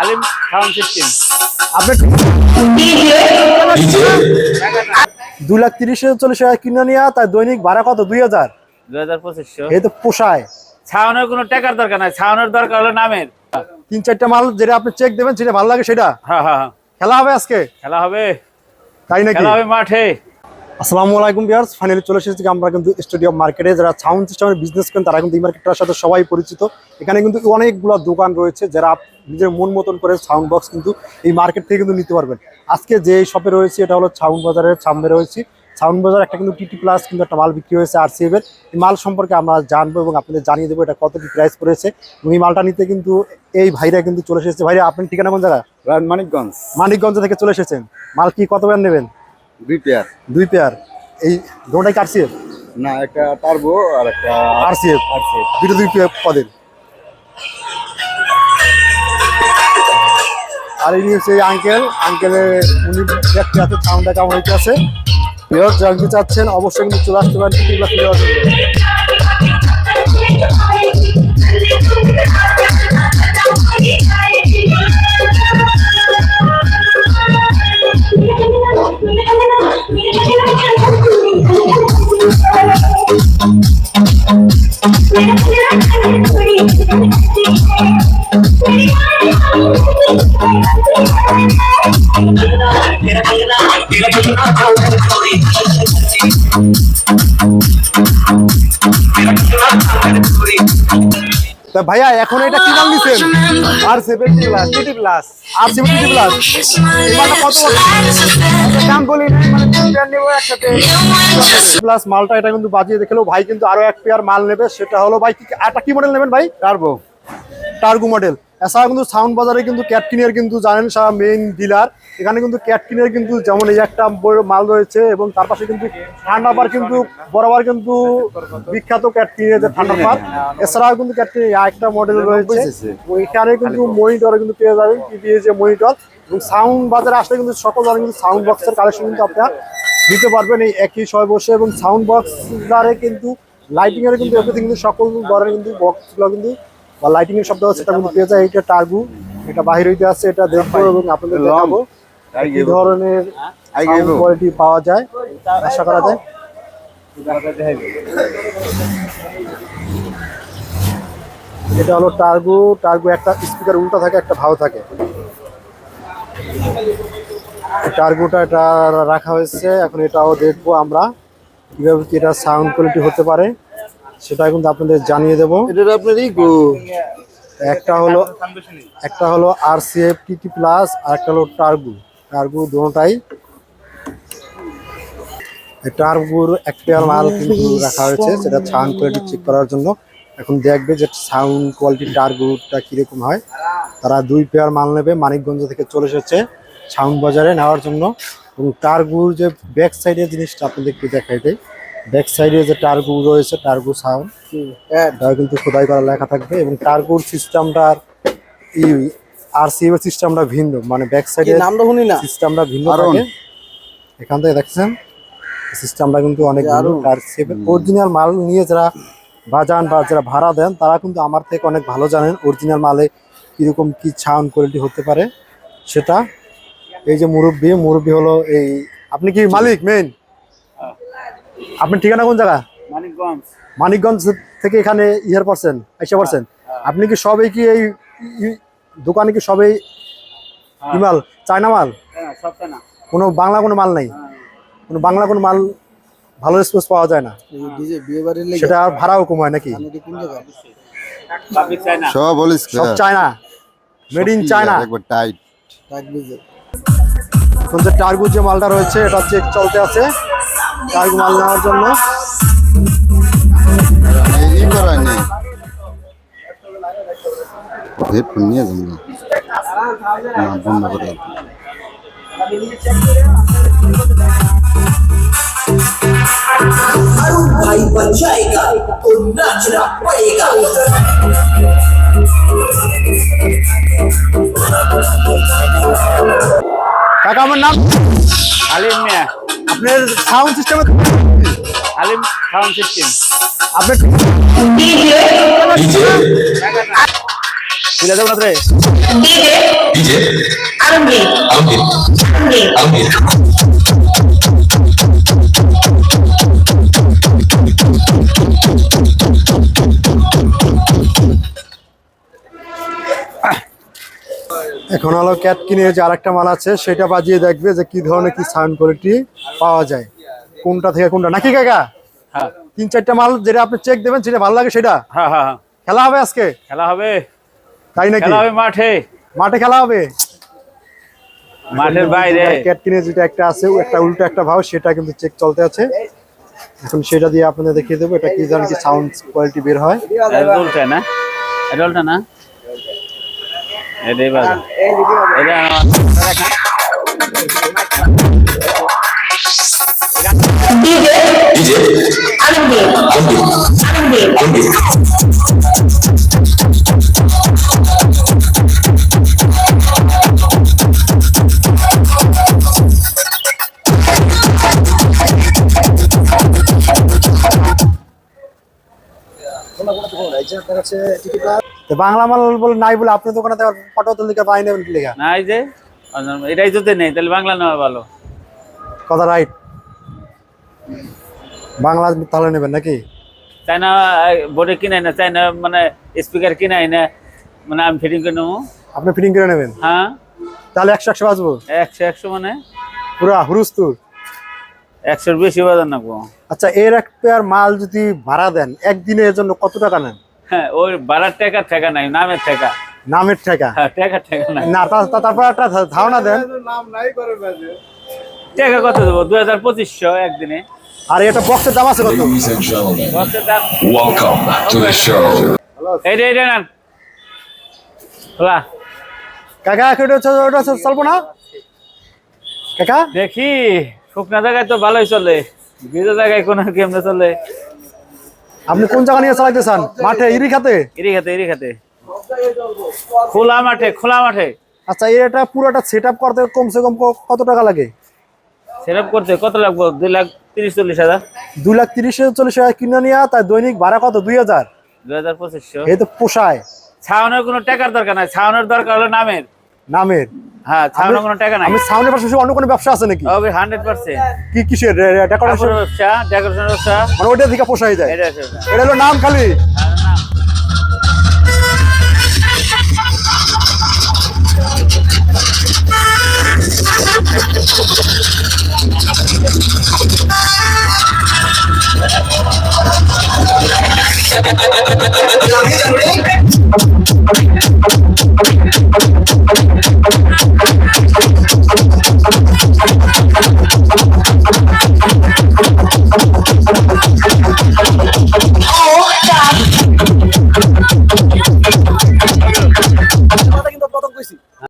আলিম sound system. আপনি দুই লাখ তিরিশ হাজার চল্লিশ হাজার কিনে নিয়ে তাই দৈনিক ভাড়া কত? দুই হাজার। দুই হাজার পঁচিশশো। এই তো পোষায়। ছাউনের কোনো টাকার দরকার নাই ছাউনের দরকার হলো নামের। তিন চারটা মাল যেটা আপনি চেক দেবেন সেটা ভালো লাগে সেটা। হ্যাঁ হ্যাঁ হ্যাঁ। খেলা হবে আজকে? খেলা হবে। তাই নাকি? খেলা হবে মাঠে। আসসালামু আলাইকুম বিয়ার্স ফাইনালি চলে এসেছি আমরা কিন্তু স্টুডিয়াম মার্কেটে যারা সাউন্ড সিস্টেমের বিজনেস করেন তারা কিন্তু এই মার্কেটটার সাথে সবাই পরিচিত। এখানে কিন্তু অনেকগুলো দোকান রয়েছে যারা নিজের মন মতন করে সাউন্ড বক্স কিন্তু এই মার্কেট থেকে কিন্তু নিতে পারবেন। আজকে যে শপে রয়েছে এটা হলো সাউন্ড বাজারের সামনে রয়েছে। সাউন্ড বাজার একটা কিন্তু টিটি প্লাস কিন্তু একটা মাল বিক্রি হয়েছে আর এর। এই মাল সম্পর্কে আমরা জানব এবং আপনাদের জানিয়ে দেবো এটা কত কি প্রাইস পড়েছে। এবং এই মালটা নিতে কিন্তু এই ভাইরা কিন্তু চলে এসেছে। ভাইরা আপনি ঠিকানা কোন জায়গা? মানিকগঞ্জ মানিকগঞ্জ থেকে চলে এসেছেন। মাল কি কত ব্যান নেবেন? দুই পেয়ার দুই পেয়ার এই দুটাই আরসিএফ না একটা টার্বো আর একটা আরসিএফ আরসিএফ দুটো দুই পেয়ার পদের। আর ইনি হচ্ছে আঙ্কেল আঙ্কেলের উনি দেখতে আছে সাউন্ডটা কেমন হইতে আছে জানতে চাচ্ছেন অবশ্যই কিন্তু চলে আসতে পারেন। তা ভাইয়া এখন এটা কি নাম দিচ্ছেন আর সেভেন্টি প্লাস টিটি প্লাস আর সেভেন্টি প্লাস এবারটা কত দাম বলি মানে একসাথে। প্লাস মালটা এটা কিন্তু বাজিয়ে দেখল ভাই কিন্তু আরও এক পেয়ার মাল নেবে। সেটা হলো ভাই কি- একটা কি মডেল নেবেন ভাই? টার্বো টার্গো মডেল এছাড়া কিন্তু সাউন্ড বাজারে কিন্তু ক্যাটকিনের কিন্তু জানেন সারা মেইন ডিলার এখানে কিন্তু ক্যাটকিনের কিন্তু যেমন এই একটা মাল রয়েছে এবং তার পাশে কিন্তু ঠান্ডা পার কিন্তু বরাবর কিন্তু বিখ্যাত ক্যাটকিনের যে ঠান্ডা পার এছাড়াও কিন্তু ক্যাটকিনের একটা মডেল রয়েছে। এখানে কিন্তু মনিটর কিন্তু পেয়ে যাবেন টিভিএ যে মনিটর এবং সাউন্ড বাজারে আসলে কিন্তু সকল ধরনের কিন্তু সাউন্ড বক্সের কালেকশন কিন্তু আপনারা নিতে পারবেন এই একই সময় বসে। এবং সাউন্ড বক্স দ্বারে কিন্তু লাইটিংয়ের কিন্তু এভরিথিং কিন্তু সকল ধরনের কিন্তু বক্সগুলো কিন্তু বা লাইটিং এর শব্দ আছে সেটা পেয়ে যায় এটা টার্বু এটা বাহির হইতে আছে এটা দেখব এবং আপনাদের দেখাবো কি ধরনের কোয়ালিটি পাওয়া যায় আশা করা যায়। এটা হলো টার্গু টার্গু একটা স্পিকার উল্টা থাকে একটা ভালো থাকে। টার্গুটা এটা রাখা হয়েছে এখন এটাও দেখব আমরা কীভাবে কি এটা সাউন্ড কোয়ালিটি হতে পারে। সেটা কিন্তু আপনাদের জানিয়ে দেবো। এটা আপনার ইগো একটা হলো একটা হলো আর সি এফ টি প্লাস আর একটা হলো টার্গু টার্গু দুটাই টার্গুর এক পেয়ার মাল কিন্তু রাখা হয়েছে সেটা সাউন্ড কোয়ালিটি চেক করার জন্য। এখন দেখবে যে সাউন্ড কোয়ালিটি টার্গুটা কীরকম হয়। তারা দুই পেয়ার মাল নেবে মানিকগঞ্জ থেকে চলে এসেছে সাউন্ড বাজারে নেওয়ার জন্য। এবং টার্গুর যে ব্যাক সাইডের জিনিসটা আপনাদেরকে দেখাই দেয় ব্যাক সাইডে যে টার্গু রয়েছে টার্গু সাউন্ড এটাও কিন্তু খোদাই করা লেখা থাকবে এবং টার্গোর সিস্টেমটার ই আর সি এর সিস্টেমটা ভিন্ন মানে ব্যাক সাইডে নামটা শুনি না? সিস্টেমটা ভিন্ন। থাকে। এখান থেকে দেখছেন? সিস্টেমটা কিন্তু অনেক ভিন্ন আর সি অরিজিনাল মাল নিয়ে যারা বাজান বা যারা ভাড়া দেন তারা কিন্তু আমার থেকে অনেক ভালো জানেন অরিজিনাল মালে কীরকম কি সাউন্ড কোয়ালিটি হতে পারে। সেটা এই যে মুরব্বী মুরব্বী হলো এই আপনি কি মালিক মেইন আপনি ঠিকানা কোন জায়গা? মানিকগঞ্জ। মানিকগঞ্জ থেকে এখানে ইহার পারছেন এসে পারছেন আপনি কি সবাই কি এই দোকানে কি সবাই কি মাল চায়না মাল? হ্যাঁ কোনো বাংলা কোনো মাল নেই? কোনো বাংলা কোনো মাল ভালো স্পেস পাওয়া যায় না। সেটা ভাড়াও কম হয় নাকি? সব বলিস সব চায়না। Made in China. একবার টাইট যে মালটা রয়েছে এটা চেক চলতে আছে। টার্গু মাল নেওয়ার জন্য ই করাই নেই হেডফোন নিয়ে যাবো না না, বন্ধ করে দাও। भाई बचाएगा तो नाचना पड़ेगा কাকা আমার নাম আলিম মিয়া। আপনার sound system Alim sound system আপনার তুলে দেবো না রে আলমগীর আলমগীর আলমগীর এখন হলো ক্যাট কিনে যে আরেকটা মাল আছে সেটা বাজিয়ে দেখবে যে কি ধরনের কি সাউন্ড কোয়ালিটি পাওয়া যায়। কোনটা থেকে কোনটা? নাকি কাকা? হ্যাঁ। তিন চারটা মাল যেটা আপনি চেক দেবেন সেটা ভালো লাগে সেটা? হ্যাঁ হ্যাঁ হ্যাঁ। খেলা হবে আজকে? খেলা হবে। তাই নাকি? খেলা হবে মাঠে। মাঠে খেলা হবে? মাঠের বাইরে। ক্যাট কিনে যেটা একটা আছে ও একটা উল্টো একটা ভাব সেটা কিন্তু চেক চলতে আছে। এখন সেটা দিয়ে আপনাদের দেখিয়ে দেবো এটা কি ধরনের কি সাউন্ড কোয়ালিটি বের হয়। না? না? এটাই বাজে। এটা আমার- ডিজে ডিজে তো বাংলা মাল বলে নাই বলে আপনি দোকানে ফটো লিখে পাই নেবেন কি লেখা না এই যে এটাই যদি নেই তাহলে বাংলা নেওয়া ভালো। কথা রাইট। বাংলা তাহলে নেবেন নাকি? চাইনা বোর্ডে কিনাই না চাইনা মানে স্পিকার কিনাই না মানে আমি ফিটিং করে নেব। আপনি ফিটিং করে নেবেন? হ্যাঁ। তাহলে একশো একশো বাজবো? একশো একশো মানে? পুরা হুরুস্তুর? একশোর বেশি বাজার নাকবো। আচ্ছা এর এক পেয়ার মাল যদি ভাড়া দেন একদিনের জন্য কত টাকা নেন? হ্যাঁ টাকার টাকা নাই নামের টাকা নামের টাকা হ্যাঁ টাকা নাই। না তারপর একটা ধারণা দেন। টাকা কত দেবো? দুই হাজার পঁচিশশো একদিনে। আর এটা বক্সের দাম আছে কত? দাম to the show. এইটা এইটা নেন। খোলা। কাকা এটা হচ্ছে ওটা চলবো না? কাকা? দেখি শুকনা জায়গায় তো ভালোই চলে। ভিজে জায়গায় কোনো কেমনে চলে? আপনি কোন জায়গা নিয়ে চালাইতে চান মাঠে ইরি খাতে? ইরি খাতে ইরি খাতে। খোলা মাঠে খোলা মাঠে। আচ্ছা এটা পুরোটা সেট আপ করতে কমসে কম কত টাকা লাগে? সেট আপ করতে কত লাগবে? দুই লাখ তিরিশ চল্লিশ হাজার। দুই লাখ তিরিশ চল্লিশ হাজার কিনে নিয়ে তাই দৈনিক ভাড়া কত? দুই হাজার। দুই হাজার পঁচিশশো। এই তো পোষায়। ছাউনের কোনো টাকার দরকার নাই। ছাউনের দরকার হলো নামের। নামের। হ্যাঁ ছাউনি কোনো টাকা নাই। আমি ছাউনির পাশাপাশি অন্য কোনো ব্যবসা আছে নাকি? হবে 100% কি কিসের ডেকোরেশন ব্যবসা ডেকোরেশন ব্যবসা। মানে ওটা থেকে পোষাই যায়। এটা এটা হলো নাম খালি। Thank